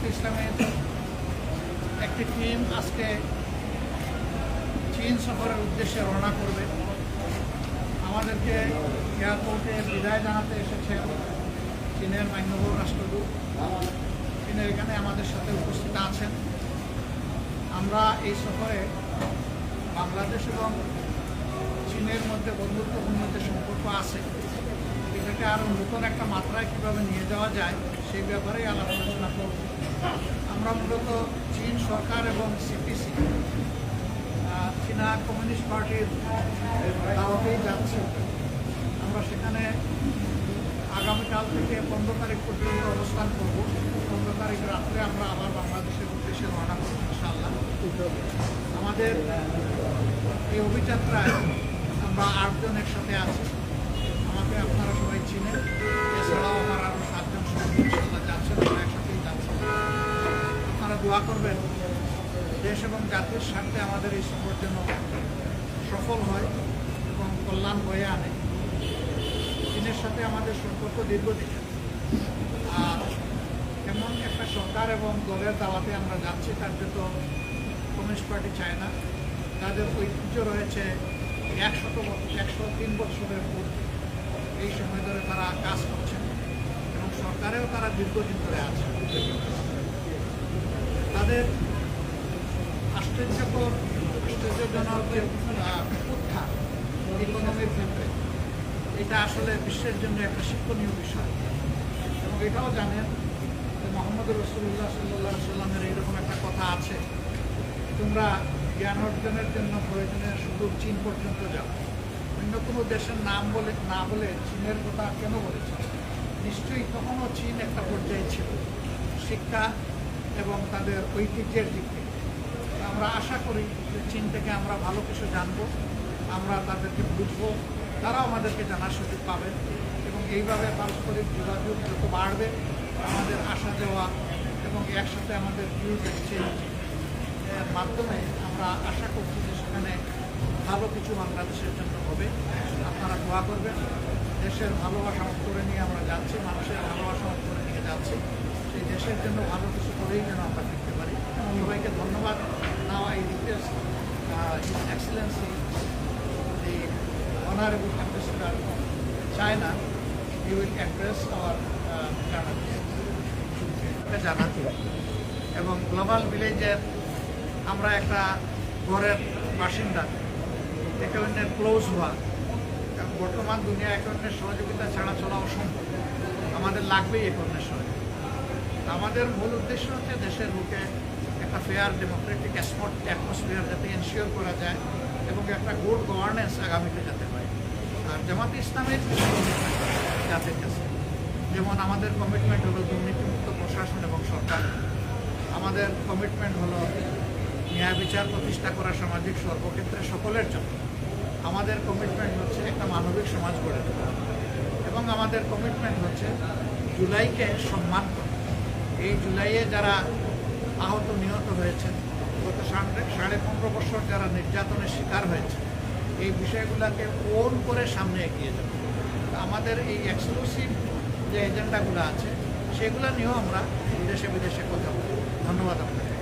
জামাত ইসলামের একটি টিম আজকে চীন সফরের উদ্দেশ্যে রওনা করবে। আমাদেরকে এয়ারপোর্টে বিদায় জানাতে এসেছেন চীনের মান্যবর রাষ্ট্রদূত। তিনি এখানে আমাদের সাথে উপস্থিত আছেন। আমরা এই সফরে বাংলাদেশ এবং চীনের মধ্যে বন্ধুত্বপূর্ণ যে সম্পর্ক আছে। এটাকে আরও নতুন একটা মাত্রায় কীভাবে নিয়ে যাওয়া যায়, সেই ব্যাপারেই আলাপ আলোচনা করব। আমরা মূলত চীন সরকার এবং সিপিসি চীনা কমিউনিস্ট পার্টির দাওয়াতেই যাচ্ছি। আমরা সেখানে আগামীকাল থেকে পনেরো তারিখ পর্যন্ত অবস্থান করব। পনেরো তারিখ রাত্রে আমরা আবার বাংলাদেশের উদ্দেশ্যে রওনা করব, ইনশাআল্লাহ। আমাদের এই অভিযাত্রায় আমরা আটজন একসাথে আছি। আমাকে আপনারা সবাই চিনেন। দোয়া করবেন। দেশ এবং জাতির স্বার্থে আমাদের এই সফর যেন সফল হয় এবং কল্যাণ বয়ে আনে। চীনের সাথে আমাদের সম্পর্ক দীর্ঘদিন আর এমন একটা সরকার এবং দলের দাওয়াতে আমরা যাচ্ছি, তার তো কমিউনিস্ট পার্টি চায় না। তাদের ঐতিহ্য রয়েছে একশত একশো তিন বছরের পূর্বে এই সময় ধরে তারা কাজ করছেন এবং সরকারেও তারা দীর্ঘদিন ধরে আছে। তাদের আশ্চর্যকর আশ্চর্যজনক উত্থান ইকোনমির ক্ষেত্রে। এটা আসলে বিশ্বের জন্য একটা শিক্ষণীয় বিষয়। এবং এটাও জানেন যে মোহাম্মদ রসুল্লাহ সাল্লাহ সাল্লামের এইরকম একটা কথা আছে, তোমরা জ্ঞান অর্জনের জন্য প্রয়োজনে শুধু চীন পর্যন্ত যাও। অন্য কোনো দেশের নাম বলে, না বলে চীনের কথা কেন বলেছ? নিশ্চয়ই তখনও চীন একটা পর্যায়ে ছিল। শিক্ষা এবং তাদের ঐতিহ্যের দিক থেকে। আমরা আশা করি যে চীন থেকে আমরা ভালো কিছু জানব, আমরা তাদেরকে বুঝব, তারাও আমাদেরকে জানার সুযোগ পাবেন এবং এইভাবে পারস্পরিক যোগাযোগ যত বাড়বে, আমাদের আসা দেওয়া এবং একসাথে আমাদের ভিউজ এক্সচেঞ্জ এর মাধ্যমে আমরা আশা করছি যে সেখানে ভালো কিছু বাংলাদেশের জন্য হবে। আপনারা দোয়া করবেন। দেশের ভালোবাসা করে নিয়ে আমরা যাচ্ছি, মানুষের ভালোবাসা করে নিয়ে যাচ্ছি। সেই দেশের জন্য ভালো কিছু করেই যেন আমরা ফিরতে পারি। সবাইকে ধন্যবাদ। নাও এই request his excellency the honourable ambassador China you will address our জানাতে। এবং গ্লোবাল ভিলেজের আমরা একটা ঘরের বাসিন্দা। একে অন্যের ক্লোজ হওয়া বর্তমান দুনিয়া একে অন্যের সহযোগিতা ছাড়া চলা অসম্ভব। আমাদের লাগবেই একে অন্যের সহযোগিতা। আমাদের মূল উদ্দেশ্য হচ্ছে দেশের বুকে একটা ফেয়ার ডেমোক্রেটিক অ্যাটমসফিয়ার যাতে এনশিওর করা যায় এবং একটা গুড গভর্নেন্স আগামীতে যাতে হয়। আর জামাত ইসলামের জাতির কাছে, যেমন আমাদের কমিটমেন্ট হলো দুর্নীতিমুক্ত প্রশাসন এবং সরকার। আমাদের কমিটমেন্ট হলো ন্যায় বিচার প্রতিষ্ঠা করা সামাজিক সর্বক্ষেত্রে সকলের জন্য। আমাদের কমিটমেন্ট হচ্ছে একটা মানবিক সমাজ গড়ে তোলা। এবং আমাদের কমিটমেন্ট হচ্ছে জুলাইকে সম্মান করা। এই জুলাইয়ে যারা আহত, নিহত হয়েছেন গত সাড়ে সাড়ে পনেরো বছর যারা নির্যাতনের শিকার হয়েছে, এই বিষয়গুলোকে ওন করে সামনে এগিয়ে যাবে? আমাদের এই এক্সক্লুসিভ যে এজেন্ডাগুলো আছে, সেগুলো নিয়েও আমরা দেশে বিদেশে কথা বলি ধন্যবাদ আপনাকে।